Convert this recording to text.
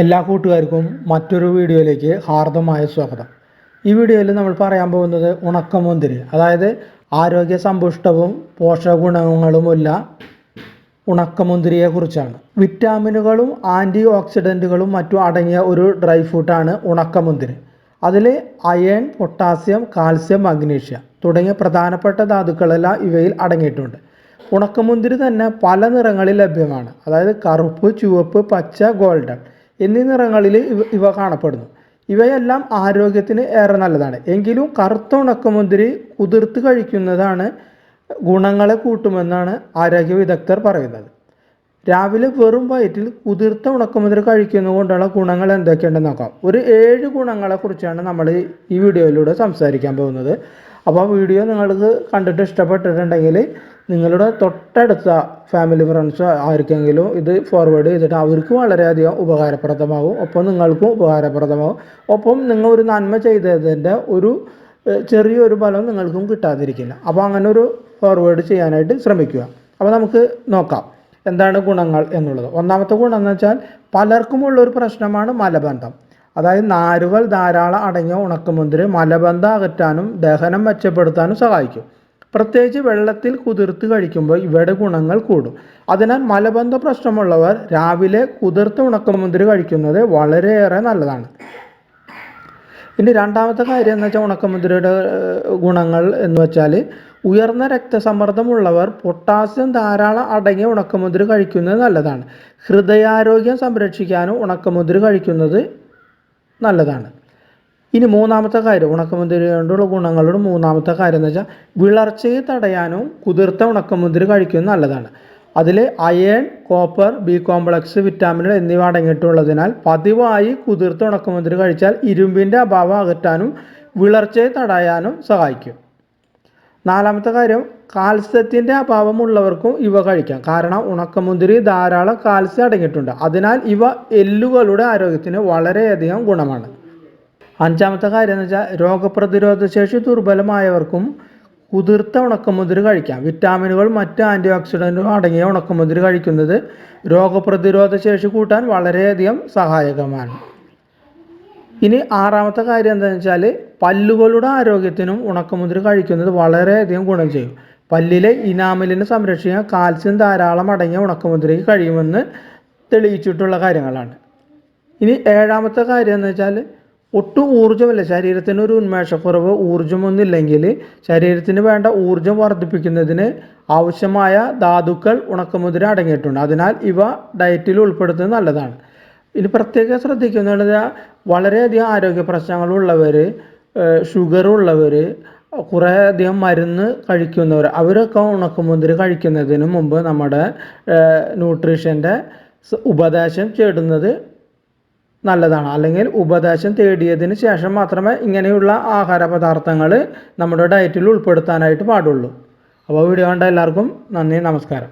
എല്ലാ കൂട്ടുകാർക്കും മറ്റൊരു വീഡിയോയിലേക്ക് ഹാർദമായ സ്വാഗതം. ഈ വീഡിയോയിൽ നമ്മൾ പറയാൻ പോകുന്നത് ഉണക്കമുന്തിരി അതായത് ആരോഗ്യ സമ്പുഷ്ടവും പോഷകഗുണങ്ങളുമുള്ള ഉണക്കമുന്തിരിയെക്കുറിച്ചാണ് വിറ്റാമിനുകളും ആന്റി ഓക്സിഡന്റുകളും മറ്റും അടങ്ങിയ ഒരു ഡ്രൈ ഫ്രൂട്ടാണ് ഉണക്കമുന്തിരി അതിൽ അയൺ പൊട്ടാസ്യം കാൽസ്യം മഗ്നീഷ്യ തുടങ്ങിയ പ്രധാനപ്പെട്ട ധാതുക്കളെല്ലാം ഇവയിൽ അടങ്ങിയിട്ടുണ്ട്. ഉണക്കമുന്തിരി തന്നെ പല നിറങ്ങളിൽ ലഭ്യമാണ്. അതായത് കറുപ്പ് ചുവപ്പ് പച്ച ഗോൾഡൻ. എന്നീ നിറങ്ങളിൽ ഇവ ഇവ കാണപ്പെടുന്നു. ഇവയെല്ലാം ആരോഗ്യത്തിന് ഏറെ നല്ലതാണ്. എങ്കിലും കറുത്ത ഉണക്കമുന്തിരി കുതിർത്ത് കഴിക്കുന്നതാണ് ഗുണങ്ങളെ കൂട്ടുമെന്നാണ് ആരോഗ്യ വിദഗ്ധർ പറയുന്നത്. രാവിലെ വെറും വയറ്റിൽ കുതിർത്ത ഉണക്കമുന്തിരി കഴിക്കുന്നത് കൊണ്ടുള്ള ഗുണങ്ങൾ എന്തൊക്കെയുണ്ടെന്ന് നോക്കാം. ഒരു ഏഴ് ഗുണങ്ങളെക്കുറിച്ചാണ് നമ്മൾ ഈ വീഡിയോയിലൂടെ സംസാരിക്കാൻ പോകുന്നത്. അപ്പോൾ വീഡിയോ നിങ്ങൾക്ക് കണ്ടിട്ട് ഇഷ്ടപ്പെട്ടിട്ടുണ്ടെങ്കിൽ നിങ്ങളുടെ തൊട്ടടുത്ത ഫാമിലി ഫ്രണ്ട്സ് ആർക്കെങ്കിലും ഇത് ഫോർവേഡ് ചെയ്തിട്ട് അവർക്ക് വളരെയധികം ഉപകാരപ്രദമാകും. ഒപ്പം നിങ്ങൾക്കും ഉപകാരപ്രദമാകും. ഒപ്പം നിങ്ങൾ ഒരു നന്മ ചെയ്തതിന്റെ ഒരു ചെറിയൊരു ഫലം നിങ്ങൾക്കും കിട്ടാതിരിക്കില്ല. അപ്പോൾ അങ്ങനെ ഒരു ഫോർവേഡ് ചെയ്യാനായിട്ട് ശ്രമിക്കുക. അപ്പോൾ നമുക്ക് നോക്കാം. എന്താണ് ഗുണങ്ങൾ എന്നുള്ളത്. ഒന്നാമത്തെ ഗുണം എന്ന് വെച്ചാൽ പലർക്കുമുള്ള ഒരു പ്രശ്നമാണ് മലബന്ധം. അതായത് നാരുകൾ ധാരാളം അടങ്ങിയ ഉണക്കമുന്തിരി മലബന്ധം അകറ്റാനും ദഹനം മെച്ചപ്പെടുത്താനും സഹായിക്കും. പ്രത്യേകിച്ച് വെള്ളത്തിൽ കുതിർത്ത് കഴിക്കുമ്പോൾ ഇവയുടെ ഗുണങ്ങൾ കൂടും. അതിനാൽ മലബന്ധ പ്രശ്നമുള്ളവർ രാവിലെ കുതിർത്ത് ഉണക്കമുന്തിരി കഴിക്കുന്നത് വളരെയേറെ നല്ലതാണ്. പിന്നെ രണ്ടാമത്തെ കാര്യം എന്ന് വെച്ചാൽ ഉണക്കമുന്തിരിയുടെ ഗുണങ്ങൾ എന്ന് വെച്ചാൽ ഉയർന്ന രക്തസമ്മർദ്ദമുള്ളവർ പൊട്ടാസ്യം ധാരാളം അടങ്ങിയ ഉണക്കമുന്തിരി കഴിക്കുന്നത് നല്ലതാണ്. ഹൃദയാരോഗ്യം സംരക്ഷിക്കാനും ഉണക്കമുന്തിരി കഴിക്കുന്നത് നല്ലതാണ്. ഇനി മൂന്നാമത്തെ കാര്യം ഉണക്കമുന്തിരി കൊണ്ടുള്ള ഗുണങ്ങളുടെ മൂന്നാമത്തെ കാര്യം എന്ന് വെച്ചാൽ വിളർച്ചയെ തടയാനും കുതിർത്ത ഉണക്കമുന്തിരി കഴിക്കുന്നത് നല്ലതാണ്. അതിൽ അയൺ കോപ്പർ ബി കോംപ്ലക്സ് വിറ്റാമിനുകൾ എന്നിവ അടങ്ങിയിട്ടുള്ളതിനാൽ പതിവായി കുതിർത്ത ഉണക്കമുന്തിരി കഴിച്ചാൽ ഇരുമ്പിന്റെ അഭാവം അകറ്റാനും വിളർച്ചയെ തടയാനും സഹായിക്കും. നാലാമത്തെ കാര്യം കാൽസ്യത്തിന്റെ അഭാവമുള്ളവർക്കും ഇവ കഴിക്കാം. കാരണം ഉണക്കമുന്തിരി ധാരാളം കാൽസ്യം അടങ്ങിയിട്ടുണ്ട്. അതിനാൽ ഇവ എല്ലുകളുടെ ആരോഗ്യത്തിന് വളരെയധികം ഗുണമാണ്. അഞ്ചാമത്തെ കാര്യം എന്ന് വെച്ചാൽ രോഗപ്രതിരോധ ശേഷി ദുർബലമായവർക്കും കുതിർത്ത ഉണക്കമുന്തിരി കഴിക്കാം. വിറ്റാമിനുകൾ മറ്റ് ആന്റി ഓക്സിഡന്റുകൾ അടങ്ങിയ ഉണക്കമുന്തിരി കഴിക്കുന്നത് രോഗപ്രതിരോധ ശേഷി കൂട്ടാൻ വളരെയധികം സഹായകമാണ്. ഇനി ആറാമത്തെ കാര്യം എന്താണെന്ന് വെച്ചാൽ പല്ലുകളുടെ ആരോഗ്യത്തിനും ഉണക്കമുന്തിരി കഴിക്കുന്നത് വളരെയധികം ഗുണം ചെയ്യും. പല്ലിലെ ഇനാമലിനെ സംരക്ഷിക്കാൻ കാൽസ്യം ധാരാളം അടങ്ങിയ ഉണക്കമുന്തിരിക്ക് കഴിയുമെന്ന് തെളിയിച്ചിട്ടുള്ള കാര്യങ്ങളാണ്. ഇനി ഏഴാമത്തെ കാര്യം എന്ന് വെച്ചാൽ ഒട്ടും ഊർജമില്ല. ശരീരത്തിന് ഒരു ഉന്മേഷക്കുറവ് ഊർജമൊന്നുമില്ലെങ്കിൽ ശരീരത്തിന് വേണ്ട ഊർജം വർദ്ധിപ്പിക്കുന്നതിന് ആവശ്യമായ ധാതുക്കൾ ഉണക്കമുതിര അടങ്ങിയിട്ടുണ്ട്. അതിനാൽ ഇവ ഡയറ്റിൽ ഉൾപ്പെടുത്തുന്നത് നല്ലതാണ്. ഇനി പ്രത്യേകം ശ്രദ്ധിക്കുന്നത് വളരെയധികം ആരോഗ്യ പ്രശ്നങ്ങളുള്ളവർ ഷുഗർ ഉള്ളവർ കുറേ അധികം മരുന്ന് കഴിക്കുന്നവർ അവരൊക്കെ ഉണക്കമുന്തിരി കഴിക്കുന്നതിന് മുമ്പ് നമ്മുടെ ന്യൂട്രീഷന്റെ ഉപദേശം ചേടുന്നത് നല്ലതാണ്. അല്ലെങ്കിൽ ഉപദേശം തേടിയതിന് ശേഷം മാത്രമേ ഇങ്ങനെയുള്ള ആഹാര പദാർത്ഥങ്ങൾ നമ്മുടെ ഡയറ്റിൽ ഉൾപ്പെടുത്താനായിട്ട് പാടുള്ളൂ. അപ്പോൾ വീഡിയോ കണ്ട എല്ലാവർക്കും നന്ദി നമസ്കാരം.